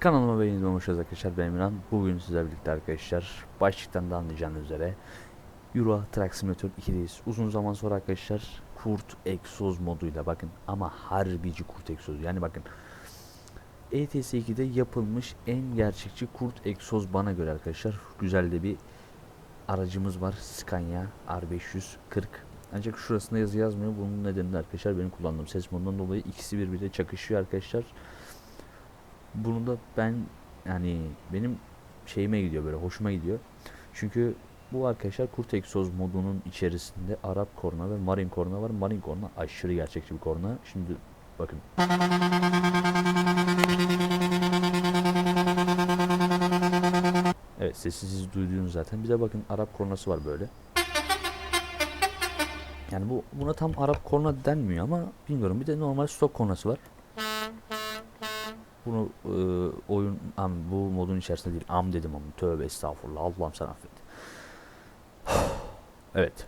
Kanalıma hoş geldiniz arkadaşlar ben Emirhan. Bugün sizlerle birlikte arkadaşlar başlıktan da anlayacağınız üzere Euro Truck Simulator 2'deyiz. Uzun zaman sonra arkadaşlar Kurt Egzoz moduyla bakın ama harbici Kurt Egzoz yani bakın ETS 2'de yapılmış en gerçekçi Kurt Egzoz bana göre arkadaşlar. Güzel de bir aracımız var Scania R540 ancak şurasında yazı yazmıyor. Bunun nedeni de arkadaşlar benim kullandığım ses modundan dolayı ikisi birbiriyle çakışıyor arkadaşlar bunu da ben yani benim şeyime gidiyor böyle hoşuma gidiyor. Çünkü bu arkadaşlar Kurt Egzoz modunun içerisinde Arap korna ve Marine korna var. Marine korna aşırı gerçekçi bir korna. Şimdi bakın. Evet sesi siz duyduğunuz zaten. Bir de bakın Arap kornası var böyle. Yani bu buna tam Arap korna denmiyor ama bilmiyorum. Bir de normal stok kornası var. Bunu e, oyun am, bu modun içerisinde değil am dedim ama tövbe estağfurullah Allah'ım sen affet. evet.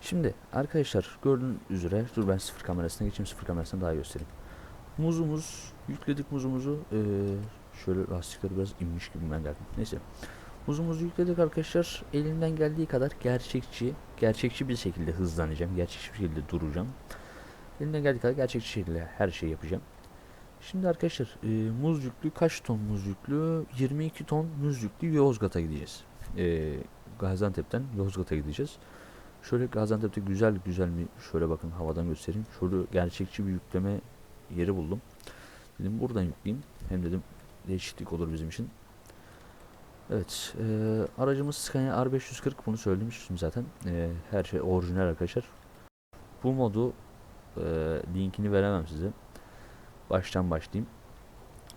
Şimdi arkadaşlar gördüğünüz üzere dur ben sıfır kamerasına geçeyim sıfır kamerasına daha göstereyim. Muzumuz yükledik muzumuzu e, şöyle lastikleri biraz inmiş gibi ben geldim. Neyse. Muzumuzu yükledik arkadaşlar. Elimden geldiği kadar gerçekçi, gerçekçi bir şekilde hızlanacağım. Gerçekçi bir şekilde duracağım. Elimden geldiği kadar gerçekçi şekilde her şeyi yapacağım. Şimdi arkadaşlar e, muz yüklü kaç ton muz yüklü? 22 ton muz yüklü Yozgat'a gideceğiz. E, Gaziantep'ten Yozgat'a gideceğiz. Şöyle Gaziantep'te güzel güzel bir şöyle bakın havadan göstereyim. Şöyle gerçekçi bir yükleme yeri buldum. Dedim buradan yükleyeyim. Hem dedim değişiklik olur bizim için. Evet, e, aracımız Scania R540 bunu söylemiştim zaten. E, her şey orijinal arkadaşlar. Bu modu e, linkini veremem size baştan başlayayım.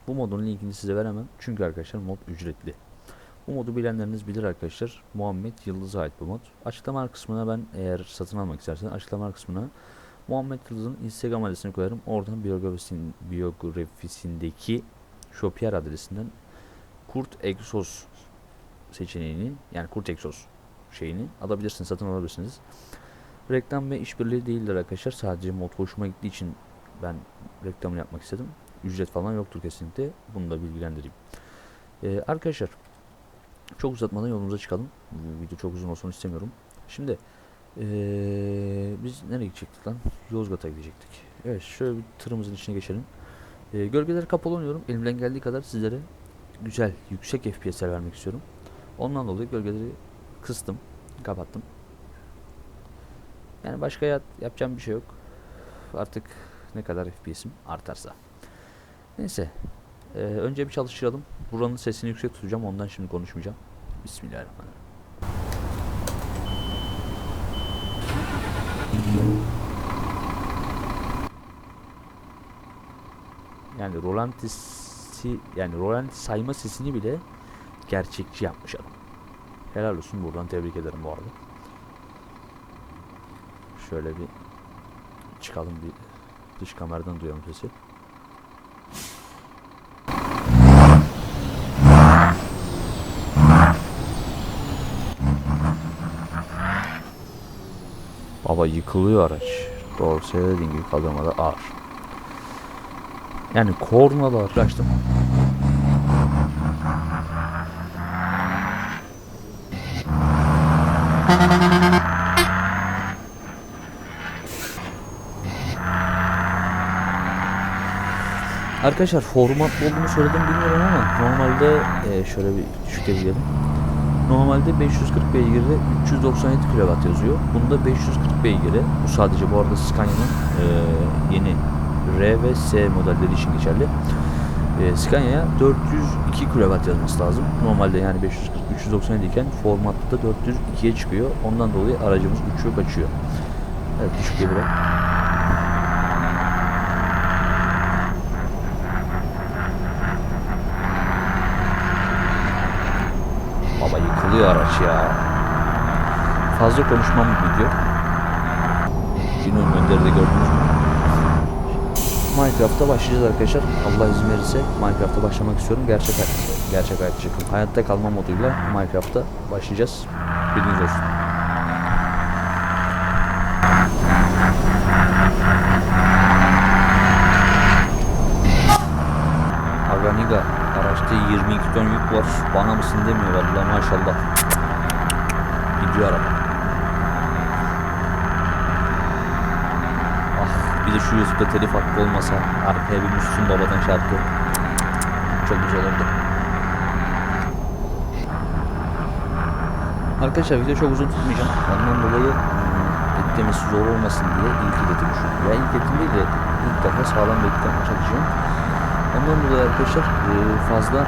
Bu modun linkini size veremem. Çünkü arkadaşlar mod ücretli. Bu modu bilenleriniz bilir arkadaşlar. Muhammed Yıldız'a ait bu mod. Açıklama kısmına ben eğer satın almak isterseniz açıklama kısmına Muhammed Yıldız'ın Instagram adresini koyarım. Oradan biyografisin, biyografisindeki Shopier adresinden Kurt Exos seçeneğini yani Kurt Exos şeyini alabilirsiniz, satın alabilirsiniz. Reklam ve işbirliği değildir arkadaşlar. Sadece mod hoşuma gittiği için ben reklamını yapmak istedim. Ücret falan yoktur kesinlikle. Bunu da bilgilendireyim. Ee, arkadaşlar çok uzatmadan yolumuza çıkalım. Bu video çok uzun olsun istemiyorum. Şimdi ee, biz nereye gidecektik lan? Yozgat'a gidecektik. Evet şöyle bir tırımızın içine geçelim. Ee, gölgeleri kapalı oynuyorum. Elimden geldiği kadar sizlere güzel, yüksek FPS'ler vermek istiyorum. Ondan dolayı gölgeleri kıstım, kapattım. Yani başka yap yapacağım bir şey yok. Artık ne kadar FPS'im artarsa. Neyse. Ee, önce bir çalıştıralım. Buranın sesini yüksek tutacağım. Ondan şimdi konuşmayacağım. Bismillahirrahmanirrahim. Yani rolantisi yani rolanti sayma sesini bile gerçekçi yapmış adam. Helal olsun buradan tebrik ederim bu arada. Şöyle bir çıkalım bir dış kameradan duyalım sesi. Baba yıkılıyor araç. Doğru söylediğin gibi kaldırmada ağır. Yani kornalar açtım. Arkadaşlar format olduğunu söyledim bilmiyorum ama normalde e, şöyle bir düşükleyelim. Normalde 540 beygirde 397 kW yazıyor. Bunda 540 beygire. Bu sadece bu arada Scania'nın e, yeni R ve S modelleri için geçerli. E, Scania'ya 402 kW yazması lazım. Normalde yani 540 397 iken formatta 402'ye çıkıyor. Ondan dolayı aracımız uçuyor kaçıyor. Evet düşük bırak. Yıkılıyor araç ya. Fazla konuşmam bu video. Cino'nun önderide gördünüz mü? Minecraft'ta başlayacağız arkadaşlar. Allah izin verirse Minecraft'ta başlamak istiyorum. Gerçek gerçek hayat çıkın. Hayatta kalma moduyla Minecraft'ta başlayacağız. Bilginiz olsun. Araçta 22 ton yük var. Bana mısın demiyor vallahi maşallah. Gidiyor araba. Ah bir de şu YouTube'da telif hakkı olmasa arkaya bir Müslüm Baba'dan şarkı. Çok güzel olurdu. Arkadaşlar video çok uzun tutmayacağım. Ondan dolayı ıı, editlemesi zor olmasın diye ilk edetim şu. Ya ilk edetim değil de ilk defa sağlam bir yapmaya çalışacağım. Ondan dolayı arkadaşlar ıı, fazla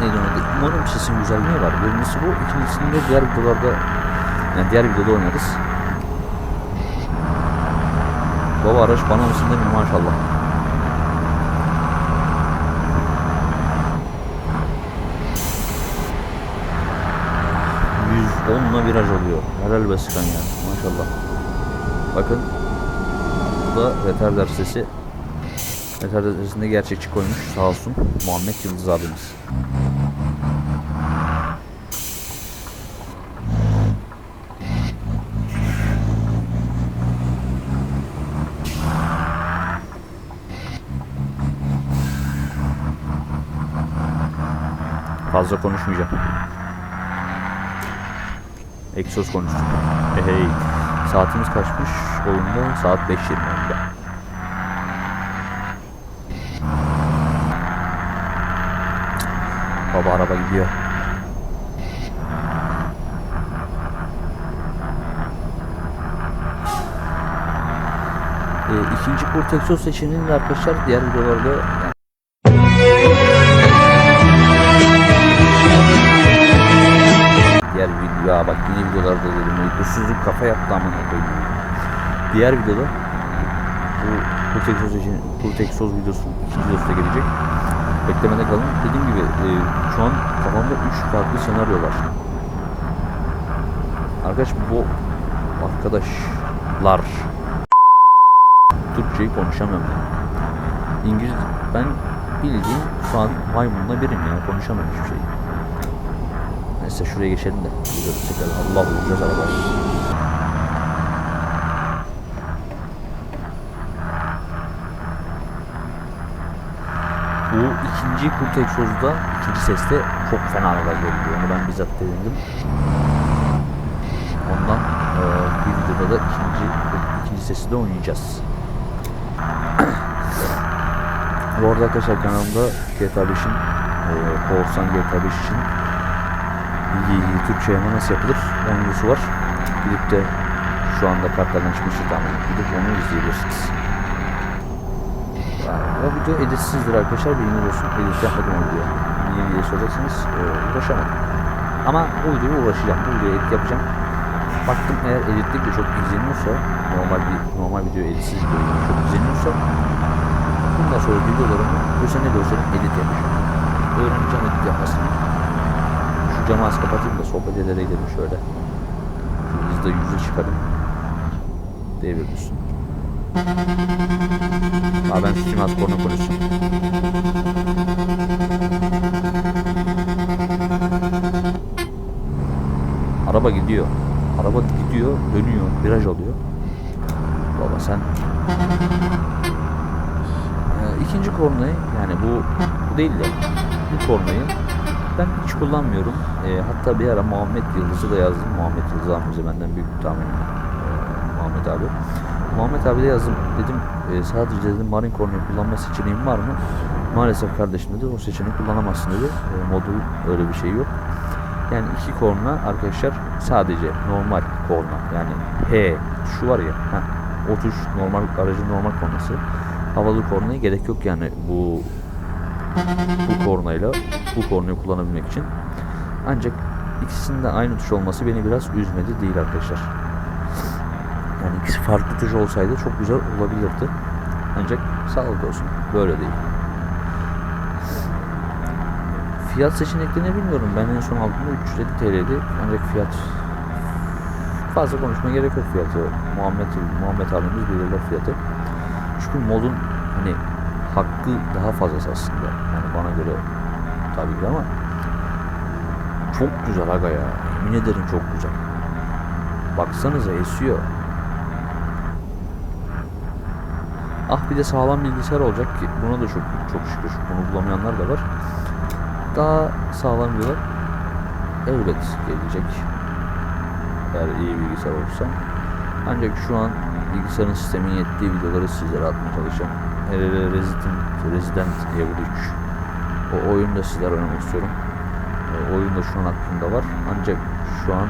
neydi adı? Umarım sesin güzelliği var. Birincisi bu. İkincisinde diğer videolarda yani diğer videoda oynarız. Baba araç bana mısın demiyor maşallah. Onunla viraj oluyor. Helal be sıkan ya. Maşallah. Bakın. Bu da retarder sesi. Retarder sesinde gerçekçi koymuş. Sağ olsun. Muhammed Yıldız abimiz. Fazla konuşmayacağım. Egzoz konuştum. Hey. Saatimiz kaçmış? Oyunda saat 5.20 oldu. Baba araba gidiyor. Ee, ikinci kurt egzoz arkadaşlar diğer videolarda Diğer video ya bak yine videolarda dedim uykusuzluk kafa yaptı amına koyayım. Diğer videoda bu kurt egzoz için kurt egzoz videosu ikinci videosu da gelecek. Beklemede kalın. Dediğim gibi e, şu an kafamda 3 farklı senaryo var. Arkadaş bu arkadaşlar Türkçeyi konuşamıyorum ben. İngiliz ben bildiğin şu an maymunla birim ya konuşamıyorum hiçbir şey. Neyse şuraya geçelim de. Tekrar. Allah vuracağız arabayı. Bu ikinci kurt egzozda ikinci seste çok fena araba geliyor. Onu ben bizzat denedim. Ondan eee, bir videoda da ikinci ikinci sesi de oynayacağız. Bu arada arkadaşlar kanalımda GTA 5'in eee Korsan GTA 5 için Türkçe yama nasıl yapılır onun videosu var. Gidip de şu anda kartlardan çıkmıştır tamamen. Gidip onu izleyebilirsiniz. O video editsizdir arkadaşlar. Bilginiz olsun. Edit yapmadım o videoya. Niye diye soracaksınız. Ee, uğraşamadım. Ama bu videoya uğraşacağım. Bu videoya edit yapacağım. Baktım eğer editlik de çok izleniyorsa normal bir normal video editsiz bir video çok izleniyorsa bundan sonra videolarımı bu sene de olsa edit yapacağım. Öğreneceğim edit yapmasını. Şu camı az kapatayım da sohbet ederek gidelim şöyle. Şu hızda yüzü çıkarım. Devirmişsin. Aa ben tutayım az korna konuşsun. Araba gidiyor. Araba gidiyor, dönüyor, viraj alıyor. Baba sen Ee, ikinci kornayı yani bu, bu değil de bu kornayı ben hiç kullanmıyorum. Ee, hatta bir ara Muhammed Yıldız'ı da yazdım. Muhammed Yıldız abimize benden büyük tahmin. Ee, Muhammed abi. Muhammed abi de yazdım. Dedim e, sadece dedim Marin kornayı kullanma seçeneğim var mı? Maalesef kardeşim dedi o seçeneği kullanamazsın dedi. E, modu öyle bir şey yok. Yani iki korna arkadaşlar sadece normal korna yani H şu var ya ha, o tuş normal aracın normal kornası havalı kornaya gerek yok yani bu bu kornayla bu kornayı kullanabilmek için ancak ikisinin de aynı tuş olması beni biraz üzmedi değil arkadaşlar yani ikisi farklı tuş olsaydı çok güzel olabilirdi ancak sağlık olsun böyle değil Fiyat seçeneklerini bilmiyorum. Ben en son aldığımda 350 TL'ydi. Ancak fiyat fazla konuşma gerek yok fiyatı. Muhammed Muhammed abimiz belirler fiyatı. Çünkü modun hani hakkı daha fazlası aslında. Yani bana göre tabii ki ama çok güzel aga ya. Yemin ederim çok güzel. Baksanıza esiyor. Ah bir de sağlam bilgisayar olacak ki buna da çok çok şükür bunu bulamayanlar da var. Daha sağlam diyorlar. Elbet gelecek. Eğer iyi bilgisayar olursa. Ancak şu an bilgisayarın sistemin yettiği videoları sizlere atmaya çalışacağım. Hele hele Resident, Resident Evil 3 o oyunu da sizlere oynamak istiyorum. O oyun da şu an aklımda var. Ancak şu an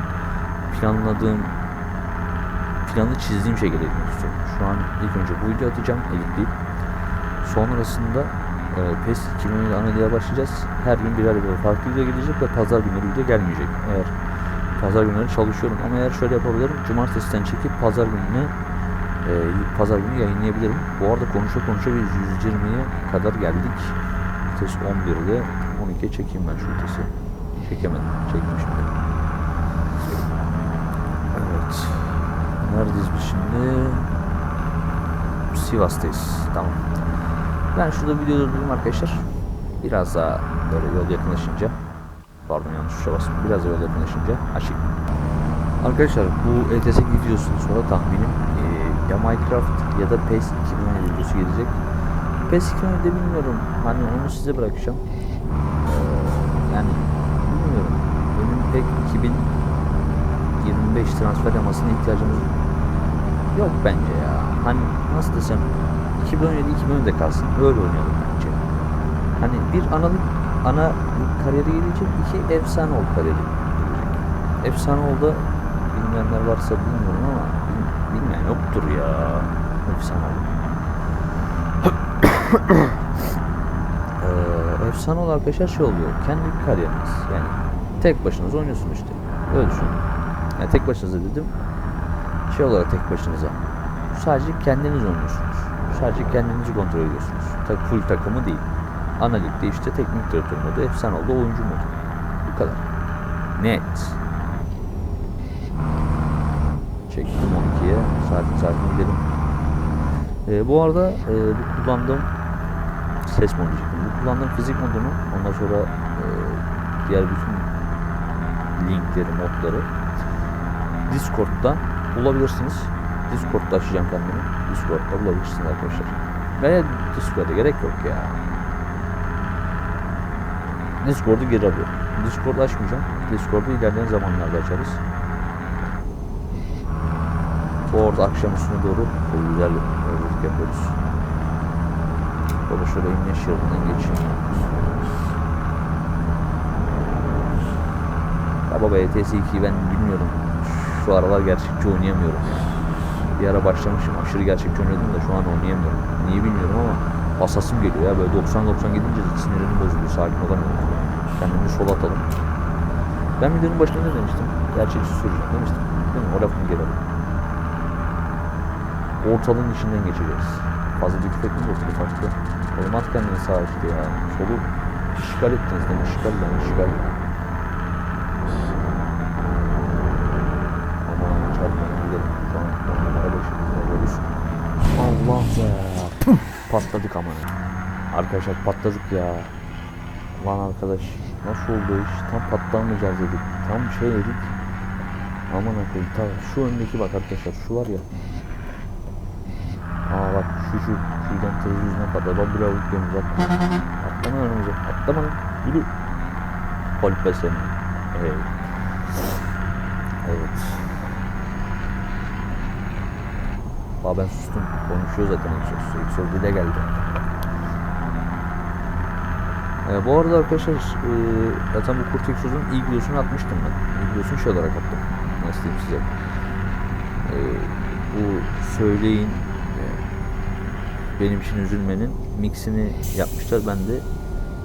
planladığım planı çizdiğim şekilde gitmek. Şu an ilk önce bu videoyu atacağım editleyip sonrasında e, PES 2017 analiye başlayacağız. Her gün birer birer farklı video gelecek ve pazar günleri video gelmeyecek. Eğer pazar günleri çalışıyorum ama eğer şöyle yapabilirim. Cumartesiden çekip pazar gününe e, pazar günü yayınlayabilirim. Bu arada konuşa konuşa biz 120'ye kadar geldik. Vites 11'de 12'ye çekeyim ben şu vitesi. Çekemedim. Çektim şimdi. Evet. Neredeyiz biz şimdi? Sivas'tayız. Tamam. Ben şurada video durdurayım arkadaşlar. Biraz daha böyle yol yakınlaşınca pardon yanlış tuşa bastım. Biraz yol yakınlaşınca açayım. Arkadaşlar bu ETS videosunun sonra tahminim eee, ya Minecraft ya da PES 2017 videosu gelecek. PES 2017 bilmiyorum. Hani onu size bırakacağım. Eee, yani bilmiyorum. Benim pek 2025 transfer yamasına ihtiyacımız yok bence ya. Hani nasıl desem 2017 2017'de kalsın. Öyle oynayalım bence. Hani bir analık ana kariyeri gelecek, iki efsane ol kariyeri. Efsane olda bilmeyenler varsa bilmiyorum ama bil- bilmeyen yoktur ya. Efsane ol. Eee efsane ol arkadaşlar şey oluyor. Kendi kariyeriniz. Yani tek başınıza oynuyorsun işte. Öyle düşünün. Yani tek başınıza dedim. Şey olarak tek başınıza. Sadece kendiniz oynuyorsunuz. Sadece kendinizi kontrol ediyorsunuz. Tak full takımı değil. Ana ligde işte teknik direktör modu, efsane oldu oyuncu modu. Bu kadar. Net. Çektim 12'ye. Sakin sakin gidelim. Ee, bu arada e, bu kullandığım ses modu diyecektim. Bu kullandığım fizik modunu ondan sonra e, diğer bütün linkleri, modları Discord'da bulabilirsiniz. Discord'da açacağım kendimi. Discord'da bulabilirsiniz arkadaşlar. Veya Discord'a gerek yok ya. Discord'u geri alıyorum. Discord açmayacağım. Discord'u ilerleyen zamanlarda açarız. Orada akşam üstüne doğru yolculuk yapıyoruz. Böyle şöyle inme şeridinden geçeyim. Ya baba ETS 2'yi ben bilmiyorum. Şu aralar gerçekçi oynayamıyorum. Bir ara başlamışım aşırı gerçekçi oynuyordum da şu an oynayamıyorum. Niye bilmiyorum ama basasım geliyor ya böyle 90-90 gidince sinirim bozuluyor. Sakin olamıyorum. Kendimi sol atalım. Ben videonun başında ne demiştim? Gerçekçi süreceğim demiştim. Değil mi? O lafımı geri. Ortalığın içinden geçeceğiz. Fazla tüfek mi dostum farklı? Oğlum at kendini sağa işte ya. Solu işgal ettiniz değil mi? İşgal lan işgal. Aman çarpmayın gidelim. Şu an on numara başımızda oluruz. Allah be. Püh! Patladık aman. Arkadaşlar patladık ya. Lan arkadaş nasıl oldu iş? Tam patlamayacağız dedik. Tam şey dedik. Aman akıyım. Ta şu öndeki bak arkadaşlar şu var ya. Aa bak şu şu şuradan tır yüzüne kadar bak buraya gömüz bak. Atlama önümüze. Atlama lan. Yürü. Kolpe seni. Evet. Evet. Aa ben sustum. Konuşuyor zaten ilk söz. İlk söz dile geldi. Ee, bu arada arkadaşlar e, zaten bu Kurt Eksoz'un ilk videosunu atmıştım ben. İlk videosunu şey olarak attım. Nasıl diyeyim size. Ee, bu söyleyin e, benim için üzülmenin mixini yapmışlar. Ben de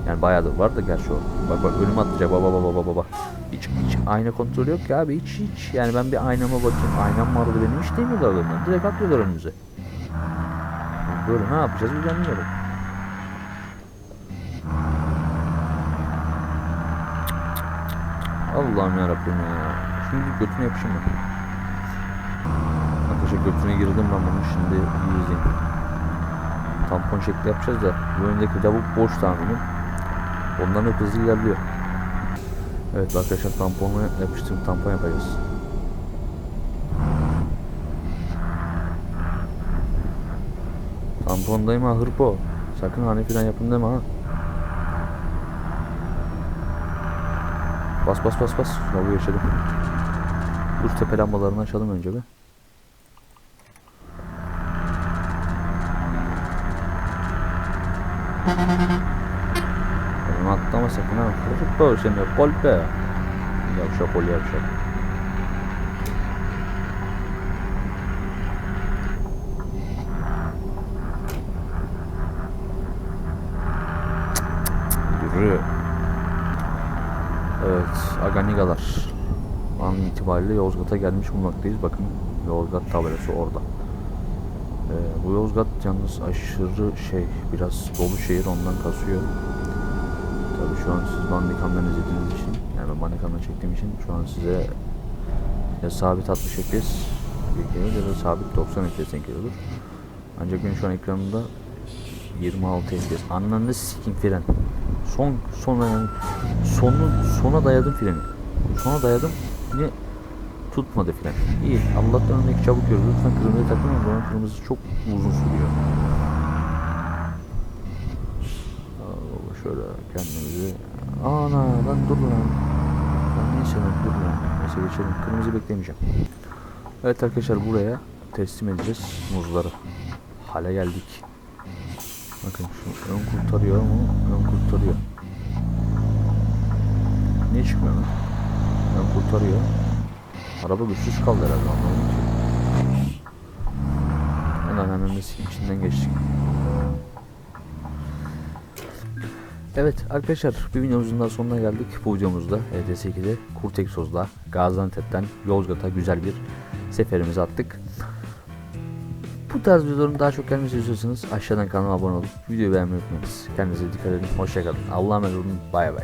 yani bayağı da var da gerçi o. Bak bak önüme atlayacak baba baba baba baba. Hiç, hiç ayna kontrolü yok ya abi hiç hiç. Yani ben bir aynama bakayım. Aynam vardı benim hiç demiyorlar benden. Direkt atlıyorlar önümüze. Böyle ne yapacağız bilmiyorum. Allah'ım yarabbim ya. Şimdi götüne yapışım mı? Arkadaşlar götüne girdim ben bunu şimdi iyi izleyin. Tampon şekli yapacağız da bu öndeki lavuk boş tahminim. Ondan hep hızlı ilerliyor. Evet arkadaşlar tamponu yapıştırıp tampon yapacağız. Tampondayım ha hırpo. Sakın hani falan yapın deme ha. Bas bas bas bas. Yolu geçelim. Dur tepe lambalarını açalım önce bir. Benim atlama sakın ha. Hırpo seni kolpe. Yavşak ol yavşak. Yürü. Evet, Aganigalar. An itibariyle Yozgat'a gelmiş bulunmaktayız. Bakın Yozgat tabelası orada. Ee, bu Yozgat yalnız aşırı şey, biraz dolu şehir ondan kasıyor. Tabii şu an siz Bandicam'dan izlediğiniz için, yani ben Bandicam'dan çektiğim için şu an size ya sabit 60 FPS geliyor ya da sabit 90 FPS geliyordur. Ancak benim şu an ekranımda 26 FPS. Anlamda sikim fren. Son sona yani sonu sona dayadım freni. Sona dayadım yine tutmadı fren. İyi. Allah'tan örnek çabuk yürü. Lütfen kırmızıya takılmayın. Buranın kırmızı çok uzun sürüyor. Aa, şöyle kendimizi ana lan dur lan. Lan neyse lan dur lan. Neyse geçelim. Kırmızı beklemeyeceğim. Evet arkadaşlar buraya teslim edeceğiz muzları. Hale geldik. Bakın şu ön kurtarıyor mu? Ön kurtarıyor. Niye çıkmıyor lan? Ön kurtarıyor. Araba güçsüz kaldı herhalde anlamadım ki. Hemen hemen de içinden geçtik. Evet arkadaşlar bir videomuzun daha sonuna geldik. Bu videomuzda ETS2'de Kurt Egzoz'da Gaziantep'ten Yozgat'a güzel bir seferimizi attık. Bu tarz videoların daha çok gelmesi istiyorsanız aşağıdan kanalıma abone olup videoyu beğenmeyi unutmayınız. Kendinize dikkat edin. Hoşçakalın. Allah'a emanet olun. Bay bay.